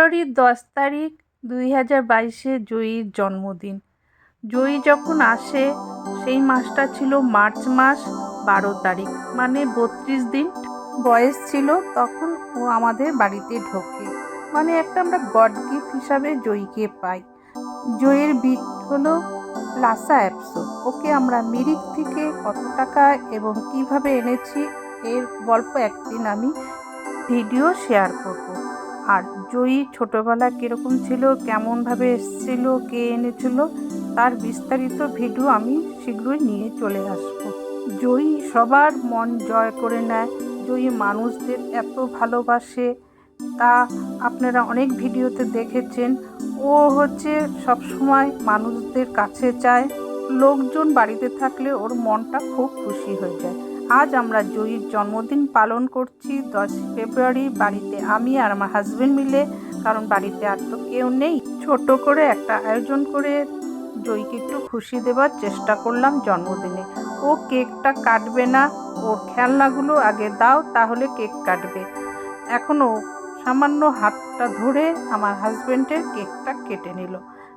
ফেব্রুয়ারির দশ তারিখ দুই হাজার বাইশে জয়ীর জন্মদিন। জয়ী যখন আসে, সেই মাসটা ছিল মার্চ মাস বারো তারিখ মানে বত্রিশ দিন বয়স ছিল তখন ও আমাদের বাড়িতে ঢোকে। মানে একটা আমরা গড গিফট হিসাবে জয়ীকে পাই। জয়ের বিট হলো লাসা অ্যাপসো। ওকে আমরা মিরিক থেকে কত টাকা এবং কীভাবে এনেছি এর গল্প একদিন আমি ভিডিও শেয়ার করব। আর জয়ী ছোটোবেলা কীরকম ছিল, কেমনভাবে এসেছিল, কে এনেছিল, তার বিস্তারিত ভিডিও আমি শীঘ্রই নিয়ে চলে আসব। জয়ী সবার মন জয় করে নেয়, জয়ী মানুষদের এত ভালোবাসে। তা আপনারা অনেক ভিডিওতে দেখেছেন, ও হচ্ছে সবসময় মানুষদের কাছে চায়, লোকজন বাড়িতে থাকলে ওর মনটা খুব খুশি হয়ে যায়। আজ আমরা জয়ীর জন্মদিন পালন করছি। দশ ফেব্রুয়ারি বাড়িতে আমি আর আমার হাজবেন্ড মিলে, কারণ বাড়িতে আর তো কেউ নেই। ছোট করে একটা আয়োজন করে জয়ীকে একটু খুশি দেওয়ার চেষ্টা করলাম জন্মদিনে। ও কেকটা কাটবে না, ওর খেলনাগুলো আগে দাও, তাহলে কেক কাটবে। এখনও সামান্য হাতটা ধরে আমার হাজব্যান্ডের কেকটা কেটে নিল।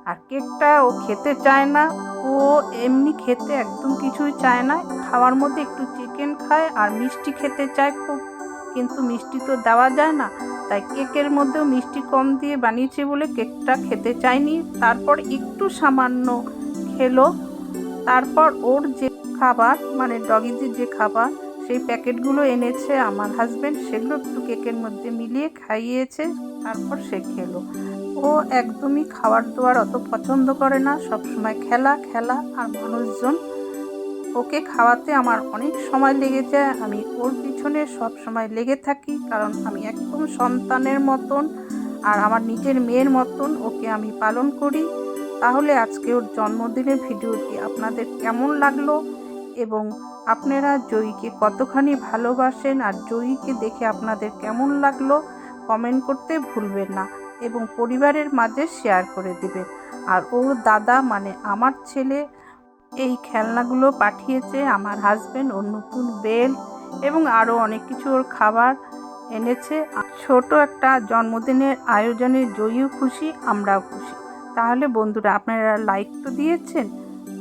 আর কেকটা ও খেতে চায় না, ও এমনি খেতে একদম কিছুই চায় না। খাওয়ার মধ্যে একটু খায় আর মিষ্টি খেতে চায় খুব। কিন্তু মিষ্টি তো দেওয়া যায় না, তাই কেকের মধ্যেও মিষ্টি কম দিয়ে বানিয়েছে বলে কেকটা খেতে চায়নি। তারপর একটু সামান্য খেলো। তারপর ওর যে খাবার মানে ডগিদের যে খাবার, সেই প্যাকেটগুলো এনেছে আমার হাজব্যান্ড সেগুলো একটু কেকের মধ্যে মিলিয়ে খাইয়েছে, তারপর সে খেলো। ও একদমই খাবার দাবার অত পছন্দ করে না। সবসময় খেলা খেলা আর মানুষজন ওকে খাওয়াতে আমার অনেক সময় লেগে যায়। আমি ওর পিছনে সব সময় লেগে থাকি কারণ আমি একদম সন্তানের মতন আর আমার নিজের মেয়ের মতন ওকে আমি পালন করি। তাহলে আজকে ওর জন্মদিনের ভিডিওটি আপনাদের কেমন লাগল এবং আপনারা জয়ীকে কতখানি ভালোবাসেন আর জয়ীকে দেখে আপনাদের কেমন লাগল কমেন্ট করতে ভুলবেন না এবং পরিবারের মাঝে শেয়ার করে দেবেন। আর ওর দাদা মানে আমার ছেলে এই খেলনাগুলো পাঠিয়েছে আমার হাজব্যান্ড ওর নতুন বেল এবং আরও অনেক কিছু ওর খাবার এনেছে। ছোট একটা জন্মদিনের আয়োজনে জয়ীও খুশি, আমরাও খুশি। তাহলে বন্ধুরা, আপনারা লাইক তো দিয়েছেন।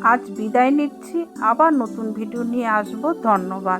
আজ বিদায় নিচ্ছি। আবার নতুন ভিডিও নিয়ে আসব। ধন্যবাদ।